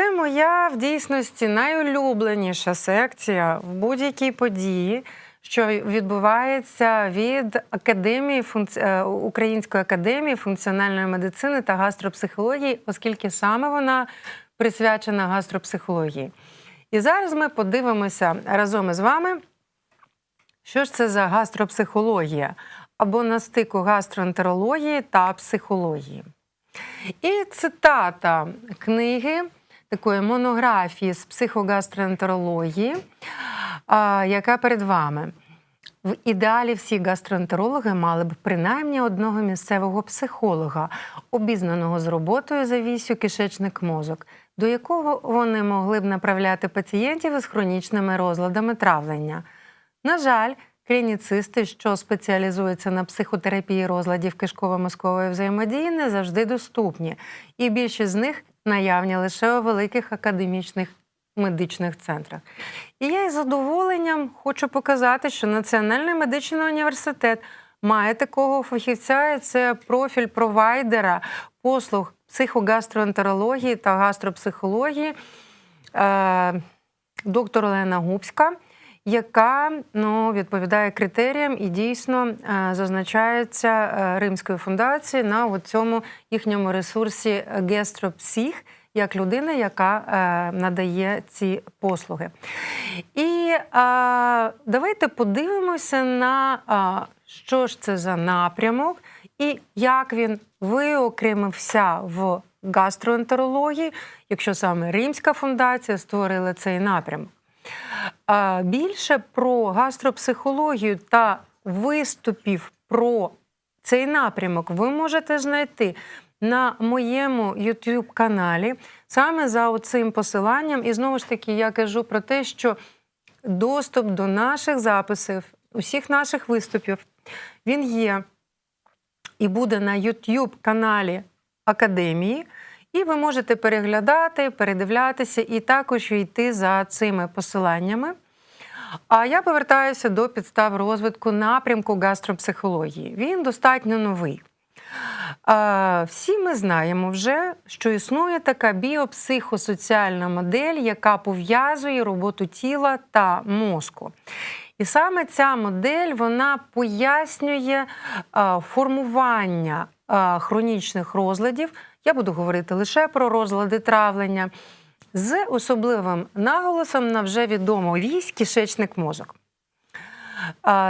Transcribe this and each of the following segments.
це моя в дійсності найулюбленіша секція в будь-якій події, що відбувається від академії е, Української академії функціональної медицини та гастропсихології, оскільки саме вона присвячена гастропсихології. І зараз ми подивимося разом із вами, що ж це за гастропсихологія або на стику гастроентерології та психології. І цитата книги такої монографії з психогастроентерології, яка перед вами. В ідеалі всі гастроентерологи мали б принаймні одного місцевого психолога, обізнаного з роботою за вісю кишечник мозок, до якого вони могли б направляти пацієнтів із хронічними розладами травлення. На жаль, клініцисти, що спеціалізуються на психотерапії розладів кишково-мозкової взаємодії, не завжди доступні, і більшість з них наявні лише у великих академічних медичних центрах. І я із задоволенням хочу показати, що Національний медичний університет має такого фахівця, і це профіль провайдера послуг психогастроентерології та гастропсихології е, доктор Олена Губська, яка ну, відповідає критеріям і дійсно е, зазначається е, Римською фундацією на цьому їхньому ресурсі Гестропсіх як людина, яка е, надає ці послуги. І е, давайте подивимося на е, що ж це за напрямок і як він виокремився в гастроентерології, якщо саме Римська фундація створила цей напрямок. Більше про гастропсихологію та виступів про цей напрямок ви можете знайти на моєму YouTube каналі саме за цим посиланням. І знову ж таки, я кажу про те, що доступ до наших записів, усіх наших виступів, він є і буде на YouTube каналі Академії. І ви можете переглядати, передивлятися і також йти за цими посиланнями. А я повертаюся до підстав розвитку напрямку гастропсихології. Він достатньо новий. Всі ми знаємо вже, що існує така біопсихосоціальна модель, яка пов'язує роботу тіла та мозку. І саме ця модель вона пояснює а, формування а, хронічних розладів. Я буду говорити лише про розлади травлення з особливим наголосом на вже відому вісь кишечник мозок.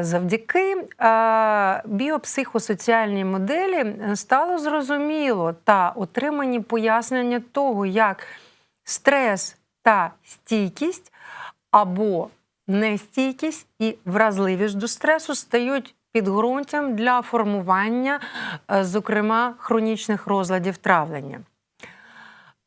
Завдяки біопсихосоціальній моделі стало зрозуміло та отримані пояснення того, як стрес та стійкість або нестійкість і вразливість до стресу стають підґрунтям для формування, зокрема, хронічних розладів травлення.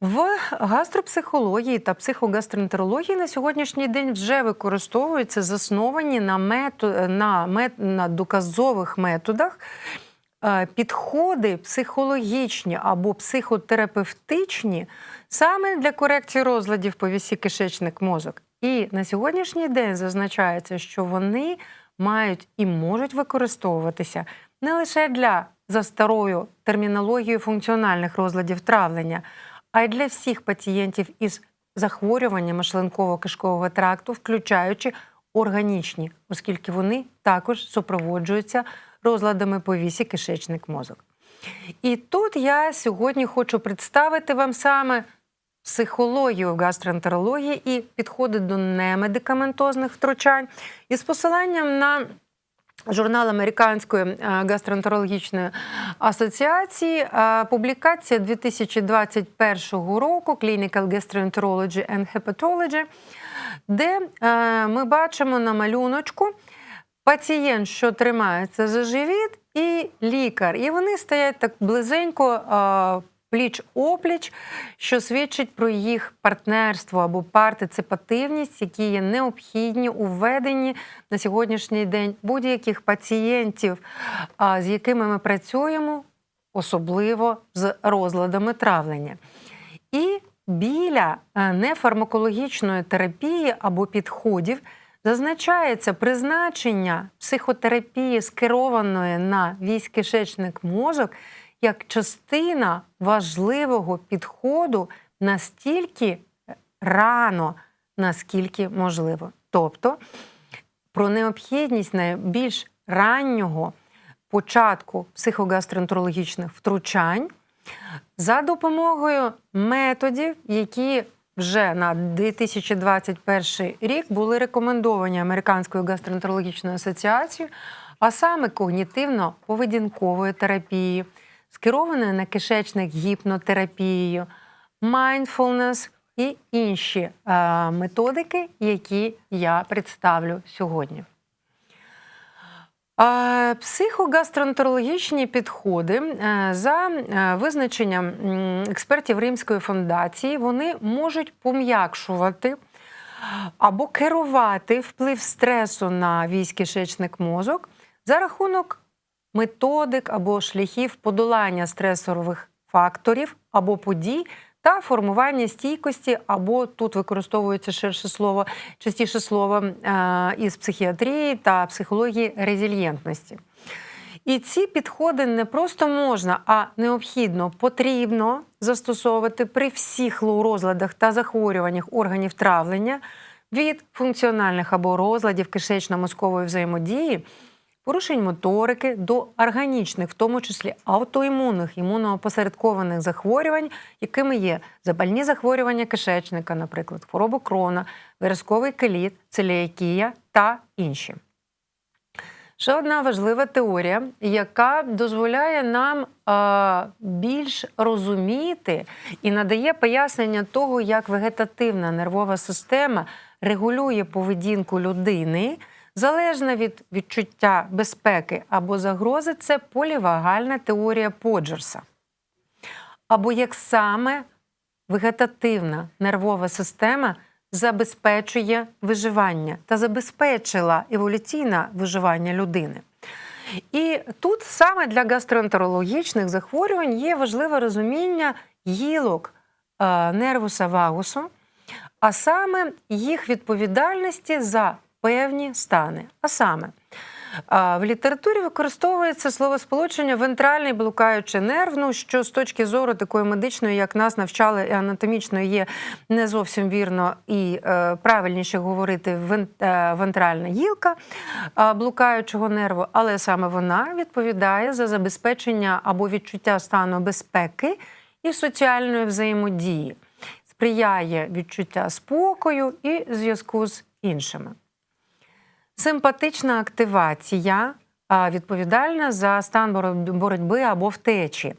В гастропсихології та психогастроентерології на сьогоднішній день вже використовуються засновані на метод, на, мет, на доказових методах підходи психологічні або психотерапевтичні саме для корекції розладів по вісі кишечник мозок. І на сьогоднішній день зазначається, що вони мають і можуть використовуватися не лише для за старою термінологією функціональних розладів травлення а й для всіх пацієнтів із захворюваннями шлунково-кишкового тракту, включаючи органічні, оскільки вони також супроводжуються розладами по вісі кишечник мозок. І тут я сьогодні хочу представити вам саме психологію гастроентерології і підходи до немедикаментозних втручань із посиланням на Журнал Американської гастроентерологічної асоціації, публікація 2021 року Clinical Gastroenterology and Hepatology, де ми бачимо на малюночку пацієнт, що тримається за живіт, і лікар. І вони стоять так близенько пліч опліч, що свідчить про їх партнерство або партиципативність, які є необхідні у веденні на сьогоднішній день будь-яких пацієнтів, з якими ми працюємо, особливо з розладами травлення. І біля е, нефармакологічної терапії або підходів. Зазначається призначення психотерапії, скерованої на вісь кишечник мозок, як частина важливого підходу настільки рано, наскільки можливо. Тобто про необхідність найбільш раннього початку психогастроентерологічних втручань за допомогою методів, які вже на 2021 рік були рекомендовані Американською гастроентерологічною асоціацією, а саме когнітивно-поведінковою терапією, скерованою на кишечник гіпнотерапією, mindfulness і інші е, методики, які я представлю сьогодні. Е, Психогастроентерологічні підходи е, за визначенням експертів Римської фундації, вони можуть пом'якшувати або керувати вплив стресу на військ кишечник мозок за рахунок методик або шляхів подолання стресових факторів або подій та формування стійкості, або тут використовується ширше слово, частіше слово е, із психіатрії та психології резильєнтності. І ці підходи не просто можна, а необхідно потрібно застосовувати при всіх лоу-розладах та захворюваннях органів травлення від функціональних або розладів кишечно-мозкової взаємодії, порушень моторики до органічних, в тому числі аутоімунних імуноопосередкованих захворювань, якими є запальні захворювання кишечника, наприклад, хворобу крона, виразковий келіт, целіакія та інші. Ще одна важлива теорія, яка дозволяє нам е, більш розуміти і надає пояснення того, як вегетативна нервова система регулює поведінку людини, залежно від відчуття безпеки або загрози, це полівагальна теорія Поджерса. Або як саме вегетативна нервова система забезпечує виживання та забезпечила еволюційне виживання людини. І тут саме для гастроентерологічних захворювань є важливе розуміння гілок е, нервуса вагусу, а саме їх відповідальності за певні стани. А саме, в літературі використовується словосполучення вентральний блукаючий нерв, ну, що з точки зору такої медичної, як нас навчали і анатомічної, є не зовсім вірно і е, правильніше говорити е, вентральна гілка е, блукаючого нерву, але саме вона відповідає за забезпечення або відчуття стану безпеки і соціальної взаємодії, сприяє відчуття спокою і зв'язку з іншими. Симпатична активація відповідальна за стан боротьби або втечі.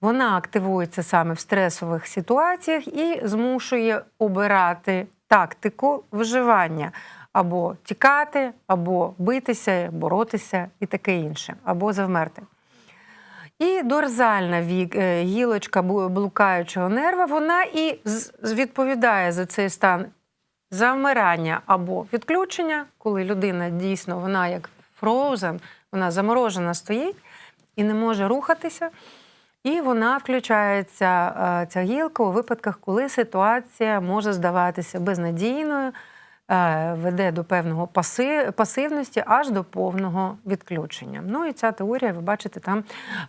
Вона активується саме в стресових ситуаціях і змушує обирати тактику виживання або тікати, або битися, боротися і таке інше, або завмерти. І дорзальна е, гілочка блукаючого нерва, вона і відповідає за цей стан завмирання або відключення, коли людина дійсно вона як frozen, вона заморожена стоїть і не може рухатися. І вона включається, е, ця гілка, у випадках, коли ситуація може здаватися безнадійною, е, веде до певного паси, пасивності аж до повного відключення. Ну і ця теорія, ви бачите, там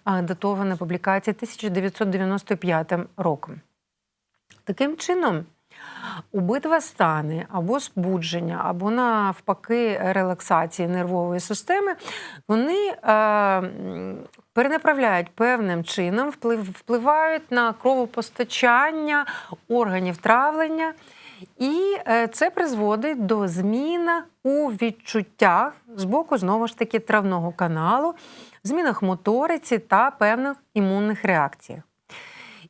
е, датована публікація 1995 роком. Таким чином, обидва стани або збудження, або навпаки релаксації нервової системи, вони е, перенаправляють певним чином, вплив, впливають на кровопостачання органів травлення. І е, це призводить до зміни у відчуттях з боку знову ж таки травного каналу, змінах моториці та певних імунних реакціях.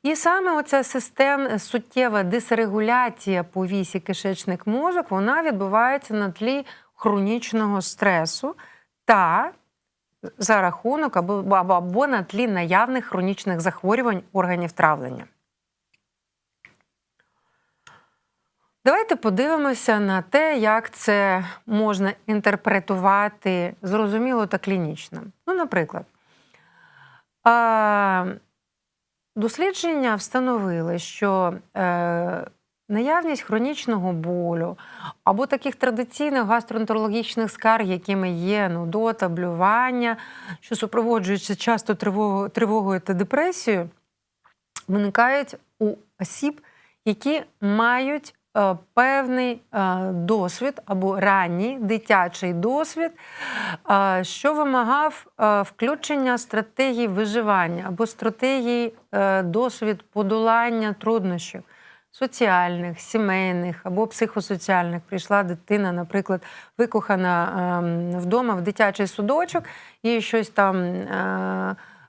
І саме оця систем, суттєва дисрегуляція по вісі кишечник мозок, вона відбувається на тлі хронічного стресу та за рахунок або, або, на тлі наявних хронічних захворювань органів травлення. Давайте подивимося на те, як це можна інтерпретувати зрозуміло та клінічно. Ну, наприклад, дослідження встановили, що е, наявність хронічного болю або таких традиційних гастроентерологічних скарг, якими є нудота, блювання, що супроводжуються часто тривогою, тривогою та депресією, виникають у осіб, які мають певний е, досвід або ранній дитячий досвід, е, що вимагав е, включення стратегії виживання або стратегії е, досвід подолання труднощів соціальних, сімейних або психосоціальних. Прийшла дитина, наприклад, викохана ем, вдома в дитячий судочок, їй щось там.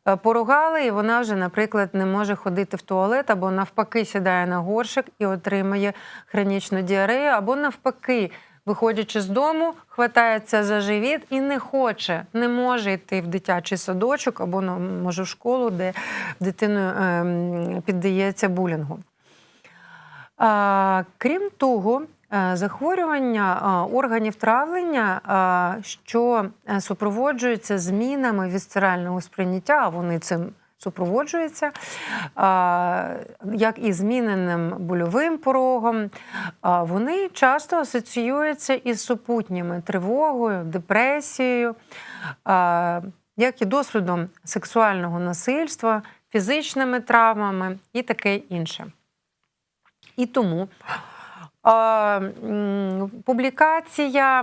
Е, е, Поругали, і вона вже, наприклад, не може ходити в туалет, або навпаки сідає на горшик і отримує хронічну діарею, або навпаки, виходячи з дому, хватається за живіт і не хоче, не може йти в дитячий садочок або ну, може в школу, де дитина ем, піддається булінгу. Крім того, е, захворювання органів травлення, що е, супроводжуються змінами вісцерального сприйняття, а вони цим супроводжуються, як і зміненим больовим порогом, вони часто асоціюються із супутніми тривогою, депресією, як і досвідом сексуального насильства, фізичними травмами і таке інше. І тому публікація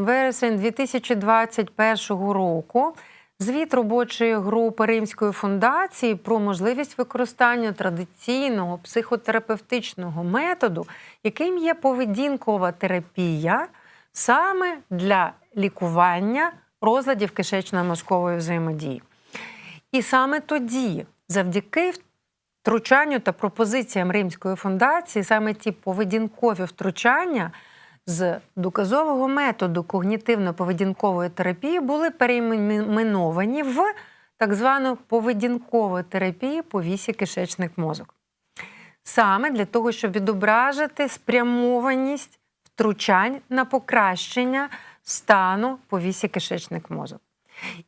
вересень 2021 року. Звіт робочої групи Римської фундації про можливість використання традиційного психотерапевтичного методу, яким є поведінкова терапія, саме для лікування розладів кишечно-мозкової взаємодії. І саме тоді, завдяки втручанню та пропозиціям Римської фундації, саме ті поведінкові втручання з доказового методу когнітивно-поведінкової терапії були перейменовані в так звану поведінкову терапію по вісі кишечник мозок. Саме для того, щоб відображити спрямованість втручань на покращення стану по вісі кишечник мозок.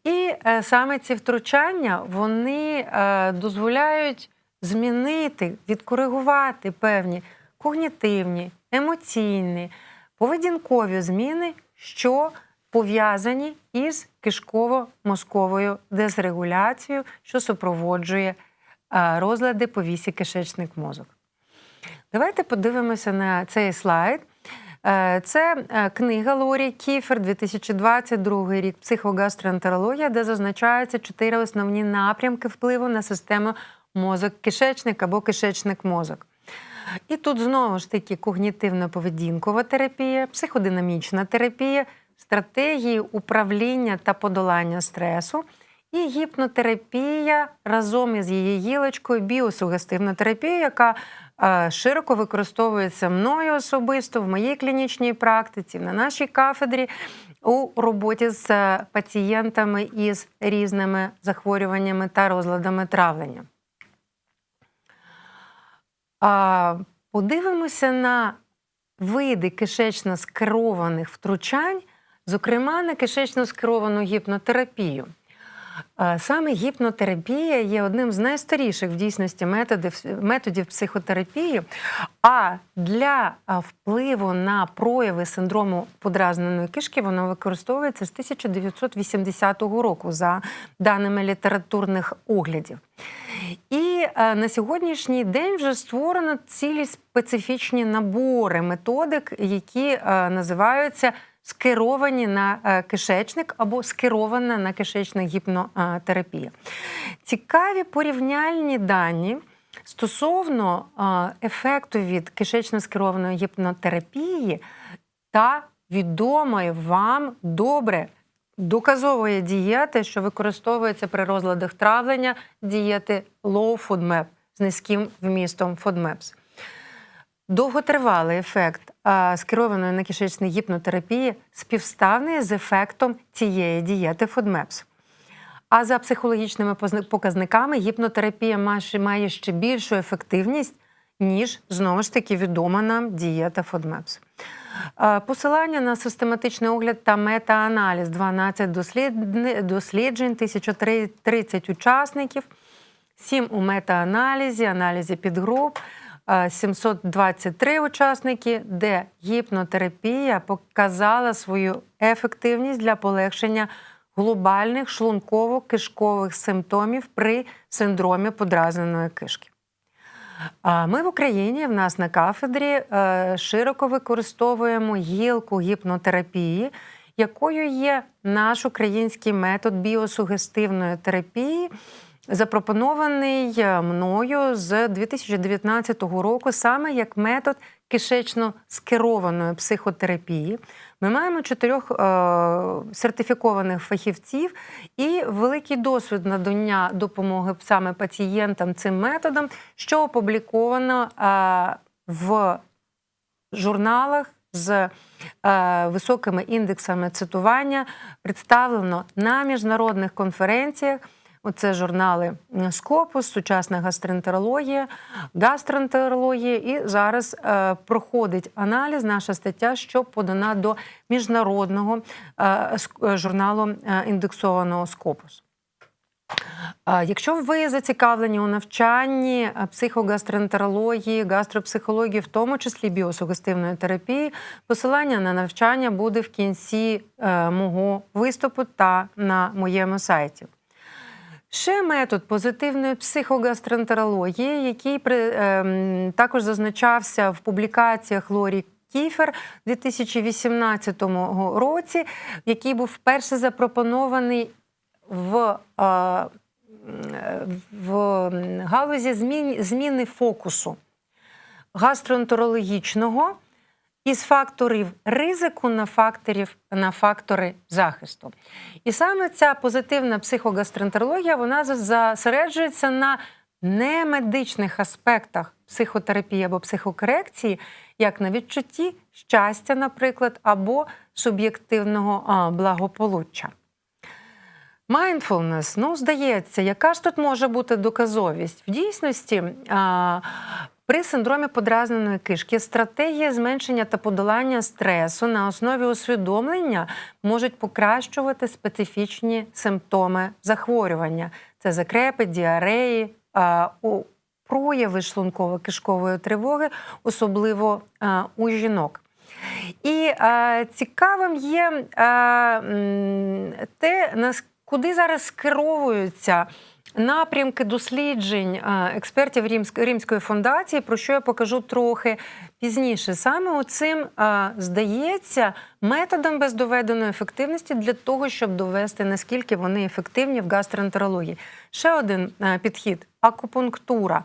І е, саме ці втручання вони е, дозволяють змінити, відкоригувати певні когнітивні, емоційні, поведінкові зміни, що пов'язані із кишково-мозковою дезрегуляцією, що супроводжує е, розлади по вісі кишечник мозок. Давайте подивимося на цей слайд. Е, Це е, книга Лорі Кіфер, 2022 рік, психогастроентерологія, де зазначаються чотири основні напрямки впливу на систему мозок-кишечник або кишечник-мозок. І тут знову ж таки когнітивно-поведінкова терапія, психодинамічна терапія, стратегії управління та подолання стресу, і гіпнотерапія разом із її гілочкою, біосугестивна терапія, яка е, широко використовується мною особисто в моїй клінічній практиці, на нашій кафедрі у роботі з е, пацієнтами із різними захворюваннями та розладами травлення. Подивимося на види кишечно скерованих втручань, зокрема на кишечно скеровану гіпнотерапію. Саме гіпнотерапія є одним з найстаріших в дійсності методів, методів психотерапії. А для впливу на прояви синдрому подразненої кишки воно використовується з 1980 року за даними літературних оглядів. І на сьогоднішній день вже створено цілі специфічні набори методик, які називаються скеровані на е, кишечник або скерована на кишечник гіпнотерапія. Цікаві порівняльні дані. Стосовно е, ефекту від кишечно скерованої гіпнотерапії та відомої вам добре доказової дієти, що використовується при розладах травлення, дієти Low FODMAP з низьким вмістом FODMAPs. Довготривалий ефект скерованої на кишечний гіпнотерапії співставний з ефектом цієї дієти FODMAPs. А за психологічними показниками гіпнотерапія має- ще більшу ефективність, ніж знову ж таки відома нам дієта FODMAPs. Посилання на систематичний огляд та мета-аналіз 12 дослідни- досліджень, 1030 учасників, 7 у мета-аналізі, аналізі підгруп, 723 учасники, де гіпнотерапія показала свою ефективність для полегшення глобальних шлунково-кишкових симптомів при синдромі подразненої кишки. Ми в Україні в нас на кафедрі е, широко використовуємо гілку гіпнотерапії, якою є наш український метод біосугестивної терапії, запропонований е, мною з 2019 року саме як метод кишечно скерованої психотерапії. Ми маємо чотирьох е, сертифікованих фахівців і великий досвід надання допомоги саме пацієнтам цим методом, що опубліковано е, в журналах з е, високими індексами цитування, представлено на міжнародних конференціях. Оце журнали Скопус, сучасна гастроентерологія, гастроентерологія. І зараз е, проходить аналіз, наша стаття, що подана до міжнародного е, е, журналу індексованого Скопус. Якщо ви зацікавлені у навчанні психогастроентерології, гастропсихології, в тому числі біосугестивної терапії, посилання на навчання буде в кінці мого виступу та на моєму сайті. Ще метод позитивної психогастроентерології, який при, ем, також зазначався в публікаціях Лорі Кіфер у 2018 році, який був вперше запропонований в, е, в галузі змін, зміни фокусу гастроентерологічного із факторів ризику на факторів на фактори захисту. І саме ця позитивна психогастроентерологія вона зосереджується на немедичних аспектах психотерапії або психокорекції, як на відчутті щастя, наприклад, або суб'єктивного благополуччя. Mindfulness, ну, здається, яка ж тут може бути доказовість? В дійсності при синдромі подразненої кишки стратегії зменшення та подолання стресу на основі усвідомлення можуть покращувати специфічні симптоми захворювання. Це закрепи, діареї, прояви шлунково-кишкової тривоги, особливо у жінок. І е, цікавим є е, те, куди зараз скеровуються напрямки досліджень е, експертів Римської фундації, про що я покажу трохи пізніше. Саме оцим здається методом без доведеної ефективності для того, щоб довести наскільки вони ефективні в гастроентерології. Ще один е, підхід акупунктура.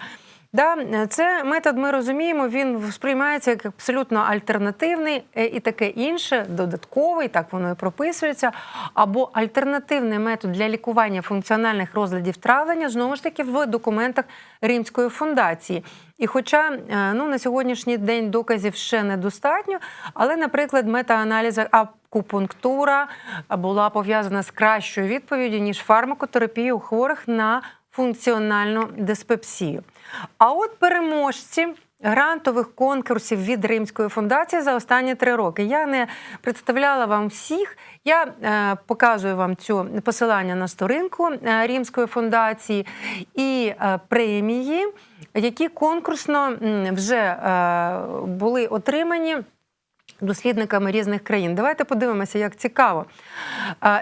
Да, це метод, ми розуміємо, він сприймається як абсолютно альтернативний е, і таке інше, додатковий, так воно і прописується, або альтернативний метод для лікування функціональних розладів травлення, знову ж таки, в документах Римської фундації. І хоча е, ну, на сьогоднішній день доказів ще недостатньо, але, наприклад, метааналіз акупунктура була пов'язана з кращою відповіддю, ніж фармакотерапія хворих на функціональну диспепсію. А от переможці грантових конкурсів від Римської фундації за останні три роки. Я не представляла вам всіх. Я е, показую вам цю посилання на сторінку е, Римської фундації і е, премії, які конкурсно вже е, були отримані дослідниками різних країн. Давайте подивимося, як цікаво.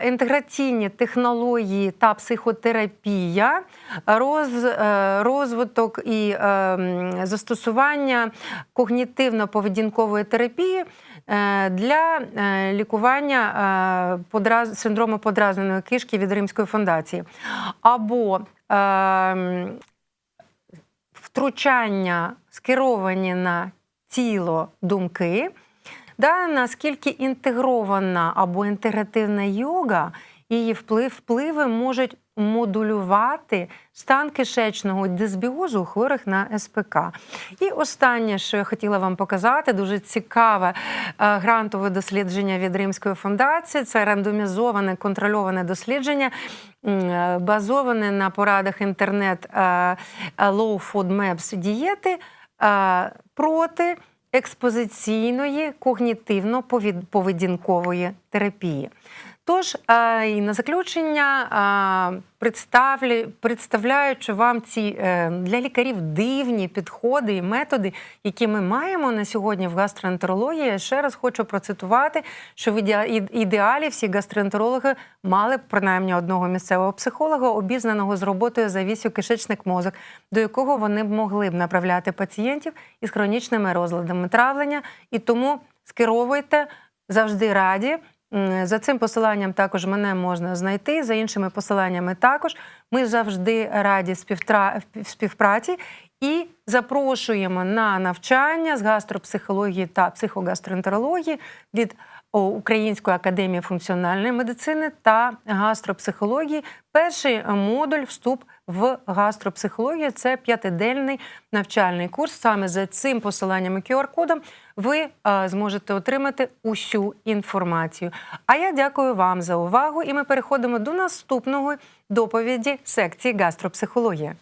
Інтеграційні технології та психотерапія, роз, е, розвиток і е, застосування когнітивно-поведінкової терапії е, для е, лікування синдрому подразненої кишки від Римської фундації. Або е, втручання скеровані на тіло думки, да, наскільки інтегрована або інтегративна йога, її вплив, впливи можуть модулювати стан кишечного дисбіозу у хворих на СПК. І останнє, що я хотіла вам показати, дуже цікаве е, грантове дослідження від Римської фундації. Це рандомізоване контрольоване дослідження, е, базоване на порадах інтернет е, Low Food Maps дієти проти експозиційної когнітивно-поведінкової терапії. Тож а, і на заключення представлю, представляючи вам ці е, для лікарів дивні підходи і методи, які ми маємо на сьогодні в гастроентерології, ще раз хочу процитувати, що в ідеалі всі гастроентерологи мали б принаймні одного місцевого психолога, обізнаного з роботою завісю кишечник мозок, до якого вони б могли б направляти пацієнтів із хронічними розладами травлення. І тому скеровуйте завжди раді. За цим посиланням також мене можна знайти, за іншими посиланнями також. Ми завжди раді співпраці і запрошуємо на навчання з гастропсихології та психогастроентерології від Української академії функціональної медицини та гастропсихології. Перший модуль вступ в гастропсихологію це п'ятиденний навчальний курс. Саме за цим посиланням і QR-кодом ви е, зможете отримати усю інформацію. А я дякую вам за увагу, і ми переходимо до наступного доповіді секції гастропсихологія.